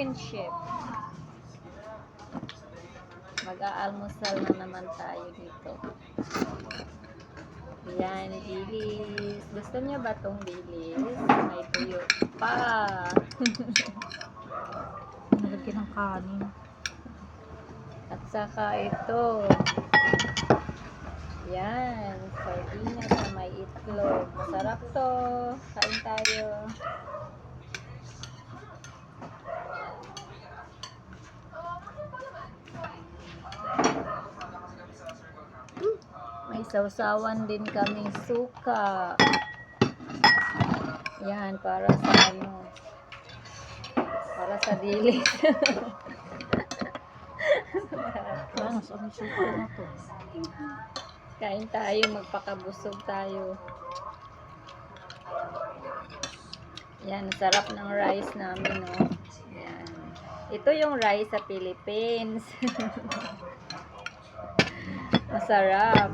friendship. Mag-aalmusal na naman tayo dito. Yan, dilis. Gusto niyo ba tong dilis? May tuyo pa. Nalagyan ng kanin. At saka ito. Yan, sardinas na may itlog. Masarap to. Kain tayo. May sausawan din kaming suka. Yan, para sa ano. Para sa dilis. Na to. Kain tayo, magpakabusog tayo. Yan, sarap ng rice namin, no? Ito yung rice sa Philippines. Masarap.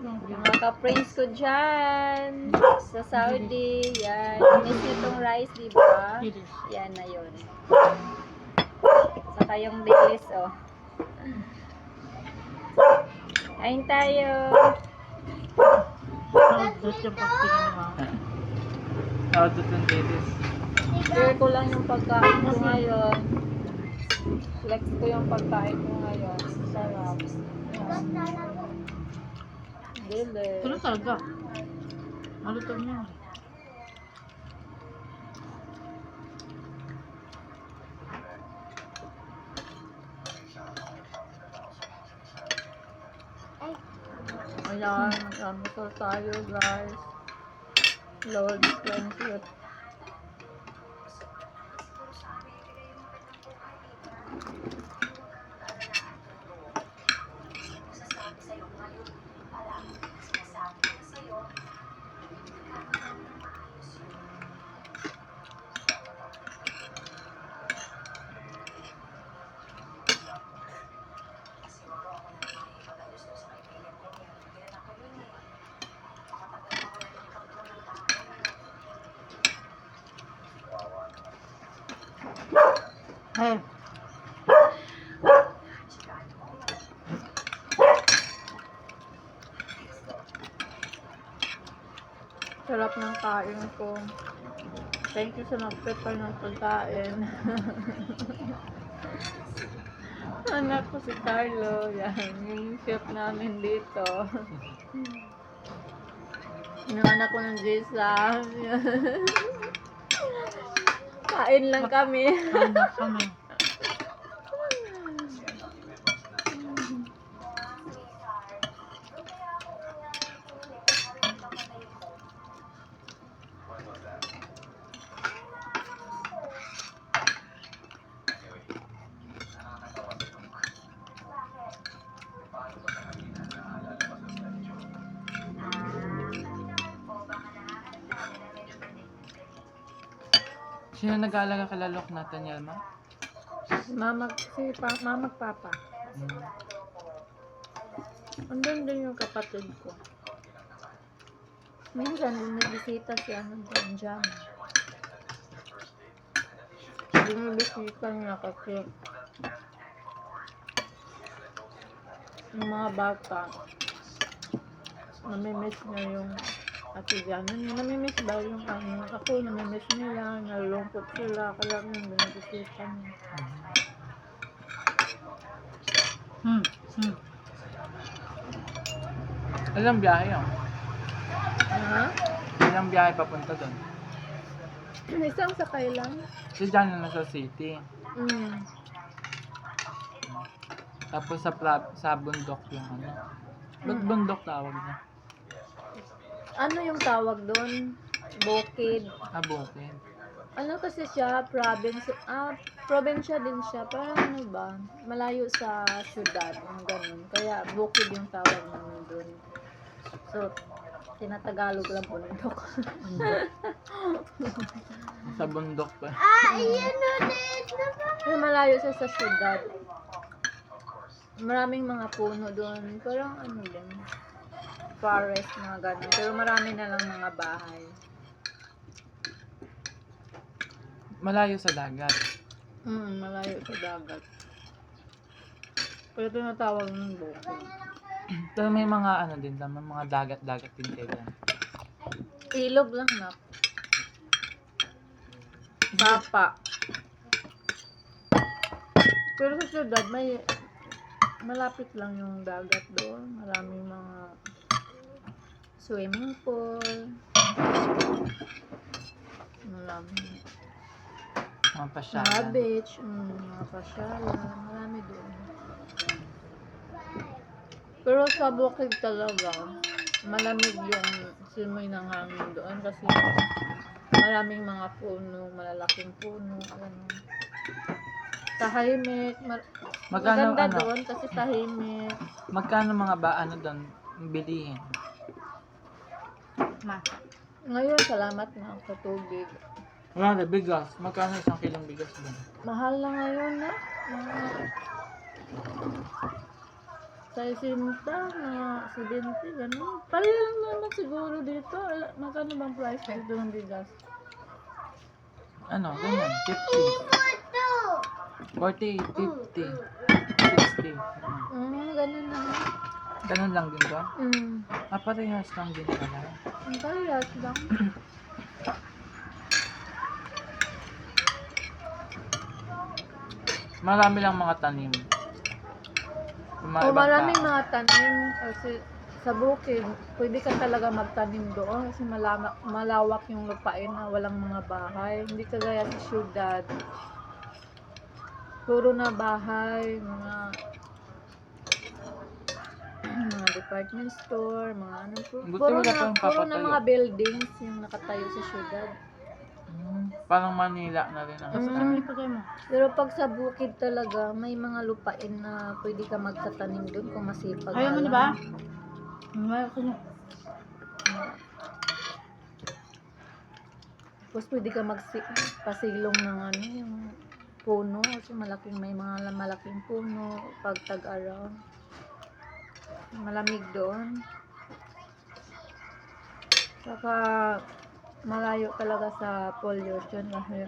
Yung mga ka-friends ko dyan, sa Saudi, yan. Miss itong rice, di ba? Yan na yun. Saka yung dilis, oh. Kain tayo. Nalagyan yung pagtingin ni. Share ko lang yung pagkain ko ngayon. Flex ko yung pagkain ko ngayon. Sarap. Ito na talaga. Malutong niya. Ayan, mag-amusal tayo guys. Lord, thank you. Sarap ng kain ko. Thank you sa nag-prepare ng pagkain. Anak ko si Carlo. Yan, yung chef namin dito. Yung anak ko ng. Yan. Kain lang kami. kain na kami. Nag-aalaga kay Lalok natin, Yelma? Mama, si pa, mama papa. Hmm. Andun din yung kapatid ko. Minsan, bumibisita siya hanggang dyan. Bumibisita niya kasi yung mga bata, namimiss niya yung ate Janet. Namimiss daw yung ano. Ako, namimiss nila. Nalulungkot sila. Kaya yung binibisita niya. Hmm, hmm. Ilang biyahe yun? Ha? Ilang biyahe papunta doon? Isang sakay lang. Si John na nasa city. Mm. Tapos sa pla- sa bundok yung ano. Ba't bundok tawag niya? Ano yung tawag doon? Bukid. Ah, bukid. Ano kasi siya, province, ah, probinsya din siya. Parang ano ba, malayo sa syudad, yung ganun. Kaya bukid yung tawag namin doon. So, tinatagalog lang po nito. Sa bundok pa. Pero malayo siya sa syudad. Maraming mga puno doon. Parang ano din. Forest, mga ganun. Pero marami na lang mga bahay. Malayo sa dagat. Hmm, malayo sa dagat. Pero tinatawag ng bukid. Pero may mga ano din, may mga dagat-dagat din kayo dyan. Ilog lang na. Papa. Pero sa syudad, may malapit lang yung dagat doon. Maraming mga swimming pool. Maraming Mga mga pasyalan. beach, mm, mga pasyalan. Marami doon. Pero sa bukid talaga, malamig yung simoy ng hangin doon kasi maraming mga puno, malalaking puno, ano. Tahimik, mar- Magkano maganda ano? doon kasi tahimik. Magkano mga ba ano doon bilihin? Ma. Ngayon, salamat na sa tubig. Wala na, bigas. Magkano isang kilong bigas doon? Mahal na ngayon na. Mga sa isinta, mga 70, gano'n. Pareho lang naman siguro dito. Magkano bang price dito ng bigas? Ano, ganyan, 50. 40, 50, 60. Hmm. Mm, ganun na. Ganun lang din ba? Mm, Ah, parehas lang din pala. Parehas lang. Marami lang mga tanim. Yung mga O ibang maraming tao. mga tanim kasi sa bukid, pwede ka talaga magtanim doon kasi malama, malawak yung lupain na walang mga bahay. Hindi kagaya sa syudad. Puro na bahay, mga department store, mga ano po. Buti Puro wala na, pang puro na papatayo. mga buildings yung nakatayo sa syudad. Hmm, parang Manila na rin ang Mm. Ano pa kayo mo? Pero pag sa bukid talaga, may mga lupain na pwede ka magtatanim doon kung masipag Ayaw mo, ka di ba? lang. Ayaw ko na. Tapos pwede ka magpasilong ng ano, yung puno. Kasi malaking, may mga malaking puno pag tag-araw. Malamig doon. Saka malayo talaga sa pollution kasi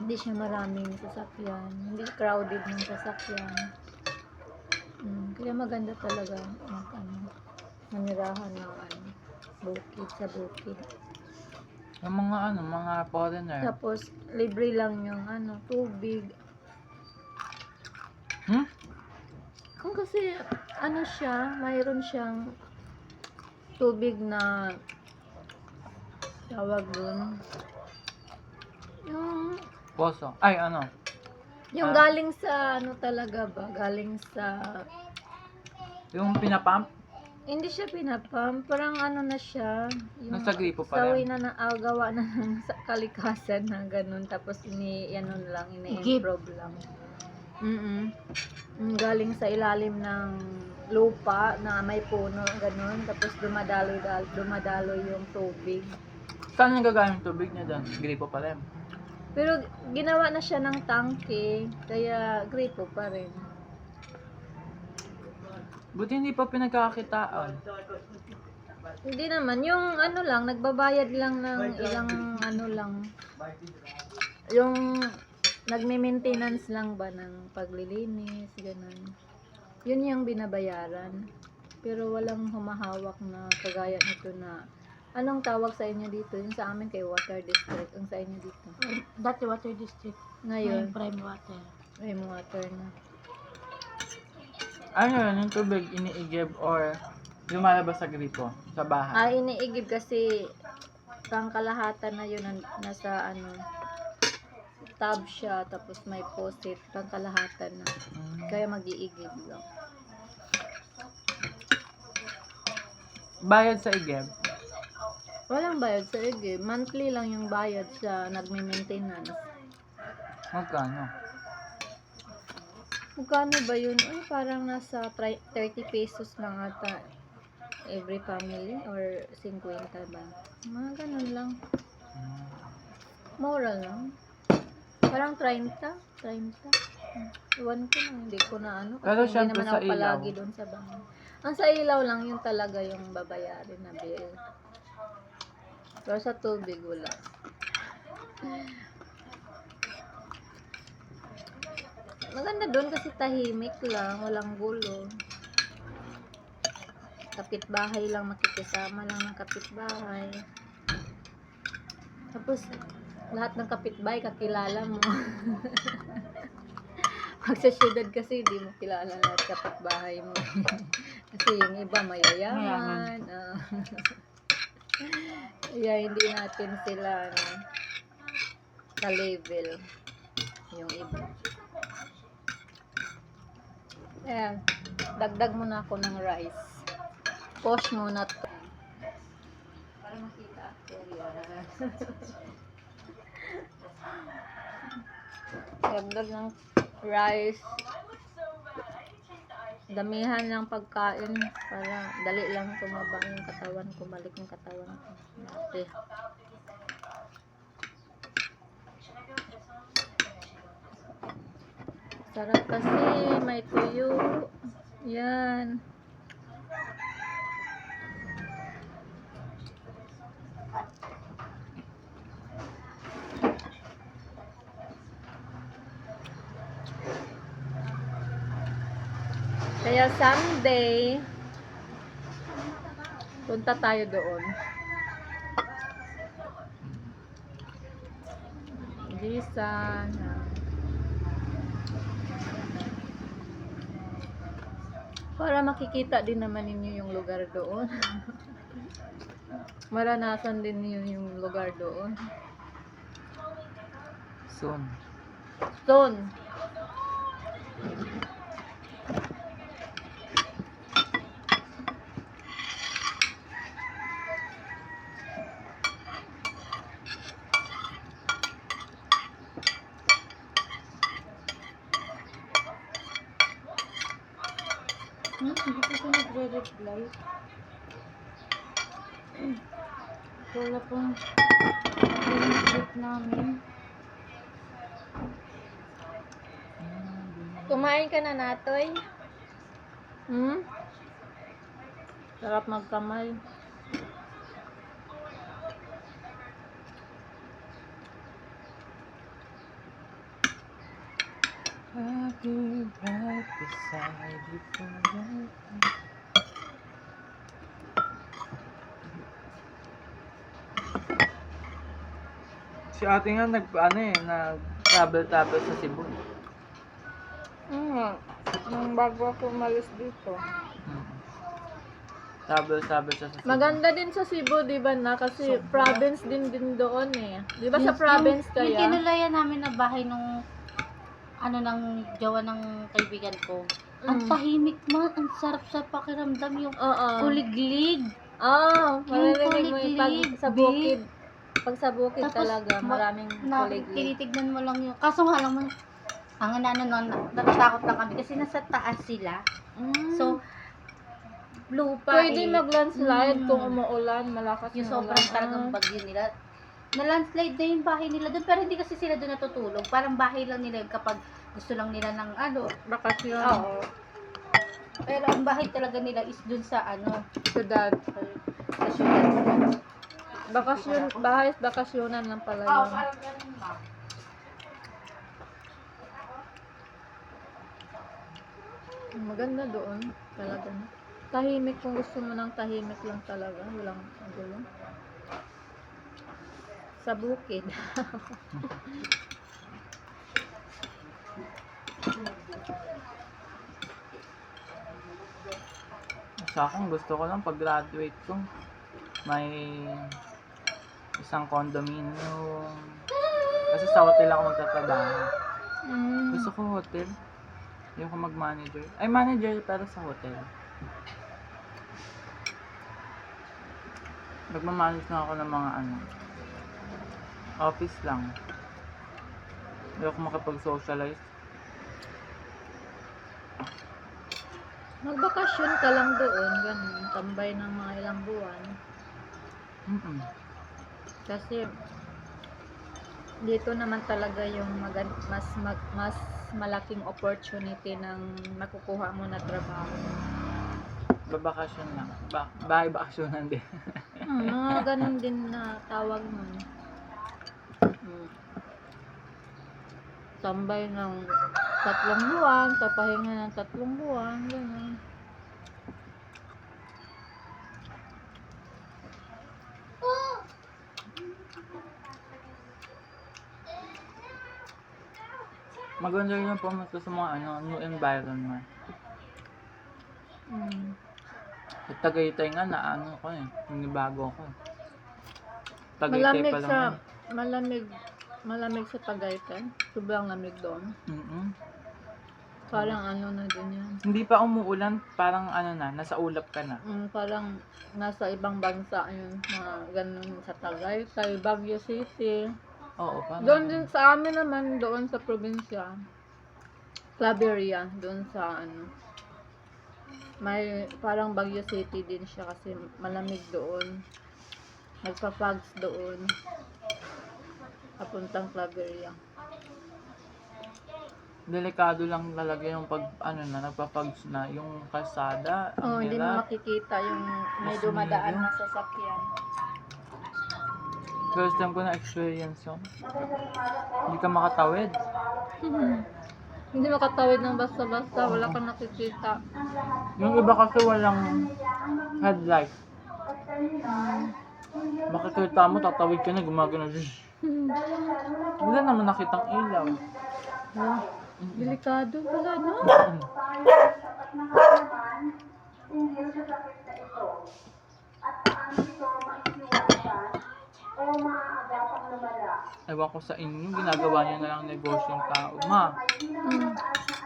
hindi siya maraming sasakyan. Hindi crowded ng sasakyan. Mm, kaya maganda talaga mag, ano, manirahan ng ano, bukid sa bukid. Yung mga ano, mga foreigner. Tapos, libre lang yung ano, tubig. Hmm? Kung kasi, ano siya, mayroon siyang tubig na tawag dun. Yung, Poso. Ay, ano? yung Ah. galing sa, ano talaga ba? Galing sa, Yung pinapump? hindi siya pinapam, parang ano na siya. Yung, Nasa gripo pa Sawi rin. na na, ah, gawa na ng sa kalikasan na ganun. Tapos ini, ano lang, ini-improve lang. Mm Galing sa ilalim ng lupa na may puno, ganun. Tapos dumadaloy, dal- dumadaloy yung tubig. Saan yung gagawin yung tubig niya doon? Gripo pa rin. Pero ginawa na siya ng tangke, kaya gripo pa rin. Buti hindi pa pinagkakakitaan. Hindi naman, yung ano lang, nagbabayad lang ng ilang ano lang. Yung nagme-maintenance lang ba ng paglilinis, ganun. Yun yung binabayaran. Pero walang humahawak na kagaya nito na Anong tawag sa inyo dito? Yung sa amin kay Water District. Ang sa inyo dito. Dati water district. Ngayon, Ngayon, prime water. prime water na. Ano yun, yung tubig iniigib or lumalabas sa gripo, sa bahay. Ah, iniigib kasi pang kalahatan na yun nasa ano tab siya tapos may posit pang kalahatan na kaya mag-iigib lang Bayad sa igib. walang bayad sa igib monthly lang yung bayad sa nagme-maintenance Magkano? magkano ba yun ay parang nasa tri- 30 pesos lang ata every family or 50 ba mga ganun lang Mm. Mura lang. Parang 30, 30. Hmm. Iwan ko na, hindi ko na ano. Kasi Pero hindi syempre naman sa ako ilaw. palagi doon sa bahay. Ang sa ilaw lang yun talaga yung babayarin na bill. Pero sa tubig wala. Maganda doon kasi tahimik lang, walang gulo. Kapitbahay lang, makikisama lang ng kapitbahay. Tapos, lahat ng kapitbahay kakilala mo. Pag sa syudad kasi, hindi mo kilala lahat kapitbahay mo. kasi yung iba mayayaman. ah. Kaya hindi natin sila ano, ka-level. Yung iba. Ayan. Dagdag muna ako ng rice. Posh muna to. Para makita ako. Yan. Dagdag ng rice. Damihan ng pagkain para dali lang tumaba yung katawan ko, balik yung katawan. Dati. Sarap kasi, may tuyo. Yan. Kaya someday, punta tayo doon. Gisa. Para makikita din naman ninyo yung lugar doon. Maranasan din niyo yung lugar doon. Soon. Stone. Hmm, hindi ko siya nagre-reply. Wala pong pinag namin. Kumain ka na natoy? Hmm? Sarap magkamay. I'll be right beside you forever. Si ate nga nag ano eh, nag travel travel sa Cebu. Nung bago ako umalis dito. Travel travel siya sa Cebu. Maganda din sa Cebu, di ba na? Kasi Sobra. province din din doon eh. Di ba sa Yung- province yung, kaya? Yung tinulayan namin na bahay nung ano ng jowa ng kaibigan ko. Ang Mm. tahimik man, ang sarap sa pakiramdam yung Oo. kuliglig. Oo, maririnig mo yung pag kuliglig, sa bukid. Pag sa bukid Tapos, talaga, ma- maraming Na, kuliglig. tinitignan mo lang yung, kaso nga lang, ang ano nun, natatakot lang kami kasi nasa taas sila. Mm. So, lupa Pwede eh. mag-landslide Mm. kung umuulan, malakas Yung na sobrang ulan. talagang Ah. bagyo nila. Na-landslide na yung bahay nila doon, pero hindi kasi sila doon natutulog. Parang bahay lang nila yun kapag gusto lang nila ng ano. bakasyon. Oo. Pero ang bahay talaga nila is doon sa ano, Syudad. sa syudad. Bakasyon, bahay, bakasyonan lang pala Oo, yun. parang ganun ba? Maganda doon, talaga. Tahimik kung gusto mo ng tahimik lang talaga, walang gulo. Sa bukid. Sa akin, gusto ko lang pag-graduate ko, may isang condominium. Kasi sa hotel ako magtatrabaho. Mm. Gusto ko hotel. Hindi ko mag-manager. Ay, manager pero sa hotel. Nagmamanage na ako ng mga ano. Office lang. Ako makapag-socialize. Magbakasyon ka lang doon, ganun, tambay ng mga ilang buwan. Mm-mm. Kasi dito naman talaga yung magan- mas mag- mas malaking opportunity ng makukuha mo na trabaho. Babakasyon lang. Ba bahay bakasyonan din. Hmm, mga ganun din na tawag nun. Hmm. Tambay ng tatlong buwan, papahinga ng tatlong buwan, gano'n. Maganda rin yung pumunta sa mga ano, new environment. Hmm. Sa Tagaytay nga na ano ko eh, bago ko. Tagaytay Malamig pa lang. sa, yun. malamig, malamig sa Tagaytay. Sobrang lamig doon. Mm-mm. Parang ano na din yan. Hindi pa umuulan, parang ano na, nasa ulap ka na. Mm, parang nasa ibang bansa yun. Mga ganun sa Tagaytay, Baguio City. Oo, parang. Doon din sa amin naman, doon sa probinsya. Claveria, doon sa ano. May parang Baguio City din siya kasi malamig doon. Nagpa-fogs doon. Papuntang Claveria. Delikado lang talaga yung pag, ano na, nagpapags na, yung kalsada, Oh, hindi mo makikita yung may Mas dumadaan medium. na sasakyan. First time ko na experience yun. Hindi ka makatawid. hindi makatawid ng basta-basta, wala kang nakikita. Yung iba kasi walang headlight. Makikita mo, tatawid ka na, gumagano. Wala naman nakitang ilaw. Ah, delikado pala, no? Mm. Ewan ko sa inyo, ginagawa niyo na lang negosyo ang tao. Ma, Mm.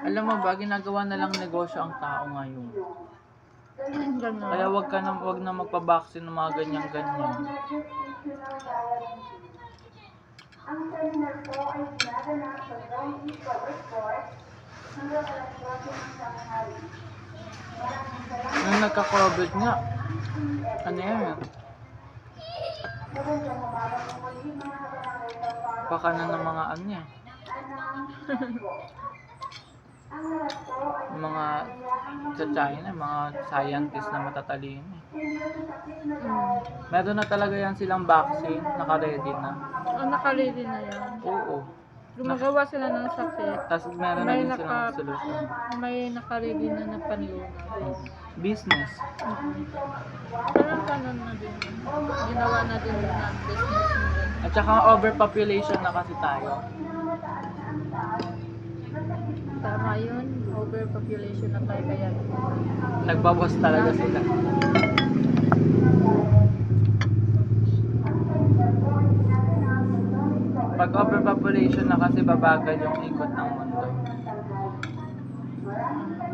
alam mo ba, ginagawa na lang negosyo ang tao ngayon. Ganun. Kaya wag ka na, wag na magpabaksin ng mga ganyan-ganyan. Nung nagka-COVID nga, ano yan? Baka na ng mga ano. Yung mga sa China, mga scientist na matatalino. Mm. Meron na talaga yan silang vaccine, naka-ready na. Oh, naka-ready na yan. Oo. Gumagawa sila ng sakit. Tapos meron na May din naka- silang solusyon. May naka-ready na na panlunan. Business. Parang kanon na din. Ginawa na din ng business. At saka overpopulation na kasi tayo. Tama yun. Overpopulation na tayo kaya. Nagbawas talaga sila. Pag overpopulation na kasi babagal yung ikot ng mundo.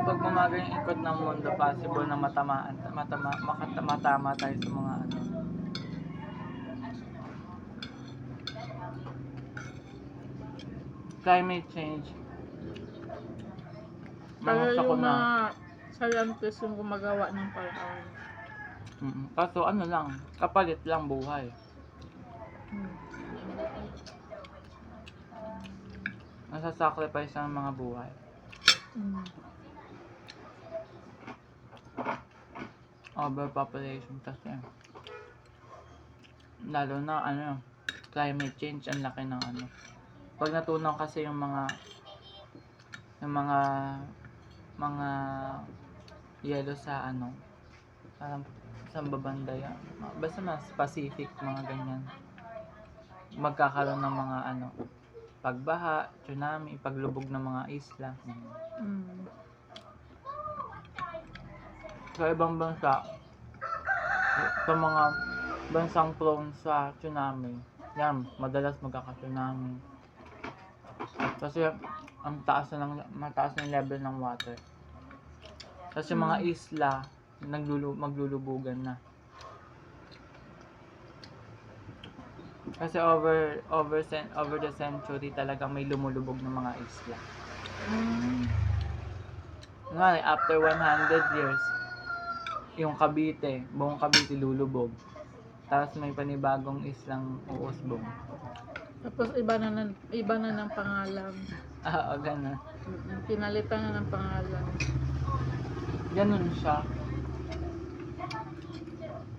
Pag bumagal yung ikot ng mundo, possible na matamaan, matama, makata- matama tayo sa mga ano. Climate change. Kaya Mga yung sakuna. mga scientists yung gumagawa ng paraan. Mm, Kaso ano lang, kapalit lang buhay. Hmm. Nasa-sacrifice ang mga buhay. Mm. Overpopulation kasi. Lalo na ano, climate change ang laki ng ano. Pag natunaw kasi yung mga yung mga mga yelo sa ano parang sa babanda yan. Basta mas Pacific, mga ganyan. Magkakaroon ng mga ano, pagbaha, tsunami, paglubog ng mga isla. Mm. sa ibang bansa, sa mga bansang prone sa tsunami, yan, madalas magkaka-tsunami. Kasi ang taas na ng, mataas na level ng water. Kasi yung mga Mm. isla, naglulu, maglulubugan na. Kasi over over cen, over the century talaga may lumulubog ng mga isla. Mm. Nga, after 100 years, yung Cavite, buong Cavite lulubog. Tapos may panibagong islang uusbong. Tapos iba na, ng, iba na ng pangalan. Ah, o ganun. Pinalitan na ng pangalan. Ganun siya.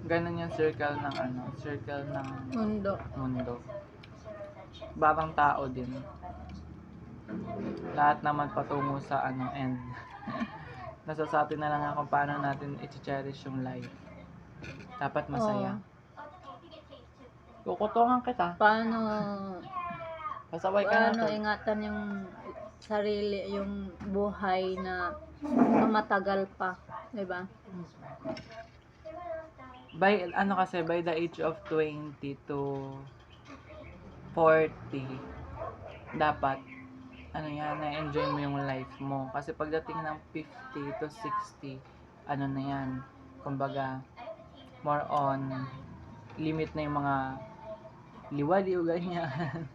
Ganun yung circle ng ano, circle ng Mundo. mundo. Barang tao din. Lahat naman patungo sa ano end. Nasa sa atin na lang ako paano natin i-cherish yung life. Dapat masaya. Kukutungan kita. Paano, Pasaway ka paano na to. ingatan yung sarili, yung buhay na matagal pa. Diba? By, ano kasi, by the age of 20 to 40, dapat, ano yan, na-enjoy mo yung life mo. Kasi pagdating ng 50 to 60, ano na yan, kumbaga, more on, limit na yung mga liwaliw, ganyan.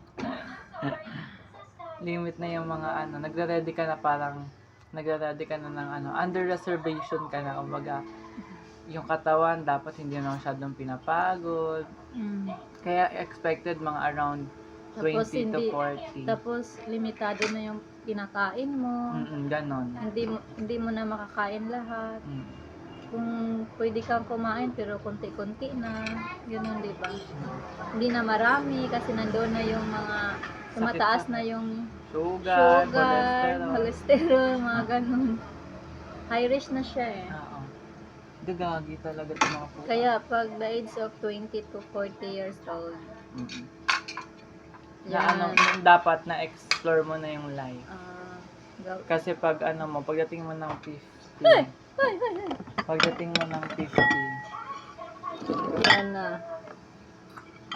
limit na yung mga ano, nagre-ready ka na parang, nagre-ready ka na ng ano, under reservation ka na, kumbaga, yung katawan dapat hindi na masyadong pinapagod. Mm. Kaya expected mga around 20 Tapos to hindi, 40. tapos limitado na yung pinakain mo. Mm ganon. Hindi mo hindi mo na makakain lahat. Mm. Kung pwede kang kumain pero konti-konti na, ganun 'di ba? Hindi na marami kasi nandoon na yung mga tumataas na yung Sugar, sugar, cholesterol. cholesterol, mga ganun. High risk na siya eh. Oo. Gagagi talaga itong mga puta. Kaya pag the age of 20 to 40 years old, Mm. Na ano, dapat na explore mo na yung life. ah, Kasi pag ano mo, pagdating mo ng 50, Ay, ay, ay. pagdating mo ng 50, yan na.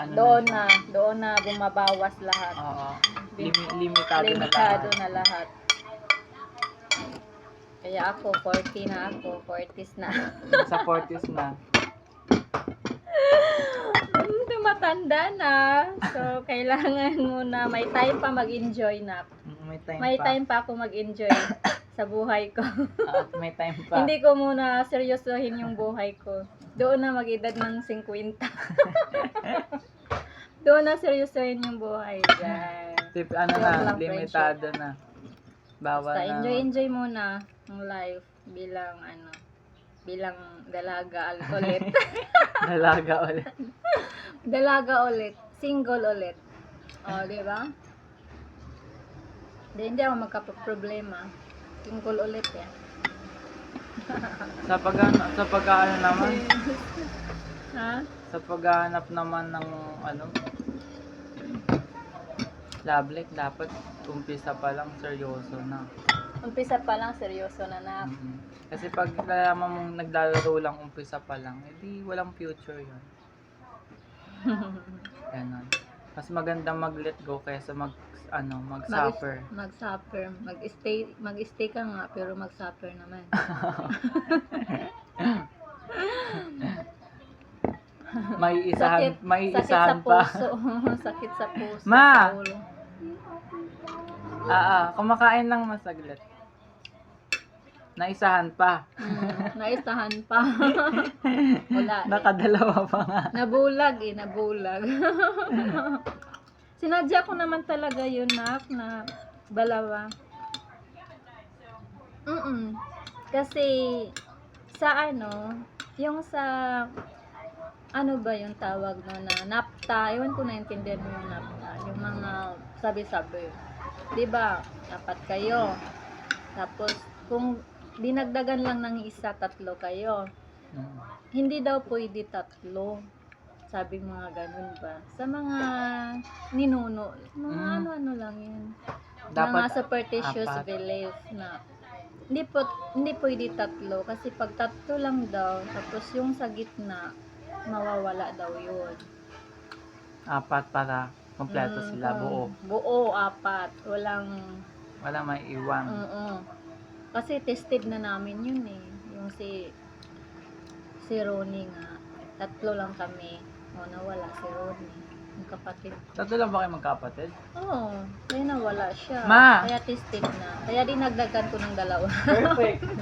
ano Doon na, na, doon na bumabawas lahat. Oo. Lim- limitado, Limitado na na lahat. Kaya ako, 40 na ako, 40s na. Sa 40s na. Tumatanda na. So, kailangan mo na may time pa mag-enjoy na. Mm, May time May pa. time pa ako mag-enjoy sa buhay ko. At may time pa. Hindi ko muna seryosohin yung buhay ko. Doon na mag-edad ng 50. Doon na seryosohin yung buhay. Yan. Tip, ano Joke na, lang, limitado na. Bawal Basta na. enjoy-enjoy muna ang life bilang ano, bilang dalaga al- ulit. Dalaga ulit. dalaga ulit. Single ulit. O, di ba? Di, hindi ako magkaproblema. Single ulit eh. Sa pag sa pag ano naman, Ha? sa paghahanap naman ng ano, life, dapat umpisa pa lang seryoso na. Umpisa pa lang, seryoso na na. Mhm. Kasi pag nalaman mong naglalaro lang umpisa pa lang, edi walang future yun. Ganon. Mas maganda mag-let go kaysa mag, ano, mag-suffer. Mag-suffer. Mag-stay, mag-stay ka nga, pero mag-suffer naman. May isahan, may Sakit sa isahan pa. puso. Sakit sa puso. Ma! sa ulo. Ah, ah, kumakain lang masaglit. Naisahan pa. Mm, naisahan pa. Wala eh. Nakadalawa pa nga. Nabulag eh, nabulag. Sinadya ko naman talaga yun, Nak, na dalawa. Mm Kasi, sa ano, yung sa, ano ba yung tawag no, na napta, ewan ko naintindihan mo yung napta, yung mga sabi-sabi. Di ba Apat kayo. Tapos, kung dinagdagan lang ng isa, tatlo kayo Mm. hindi daw pwede tatlo. Sabi mga ganun ba? Sa mga ninuno, mga Mm. ano-ano lang yun. mga Dapat superstitious apat. belief na hindi po hindi pwede tatlo kasi pag tatlo lang daw tapos yung sa gitna mawawala daw yun. apat para kompleto Mm, sila mm. buo. Buo apat, walang Wala may iwan. Oo. Kasi tested na namin yun eh. Yung si si Ronnie nga. Tatlo lang kami. O nawala si Ronnie. Yung kapatid. Tatlo lang ba kayo magkapatid? Oo. Kaya nawala siya. Ma! Kaya tested na. Kaya dinagdagan ko ng dalawa. Perfect.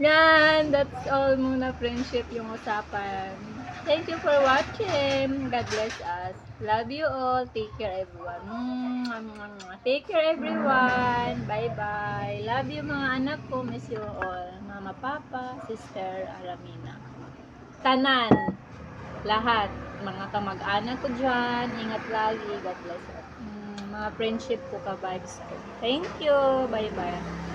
Yan! That's all muna friendship yung usapan. Thank you for watching. God bless us. Love you all. Take care everyone. Take care everyone. Bye-bye. Love you mga anak ko. Miss you all. Mama, Papa, Sister Aramina. Tanan. Lahat. Mga kamag-anak ko dyan. Ingat lagi. God bless us. Mm, mga friendship ko ka vibes ko. Thank you. Bye-bye.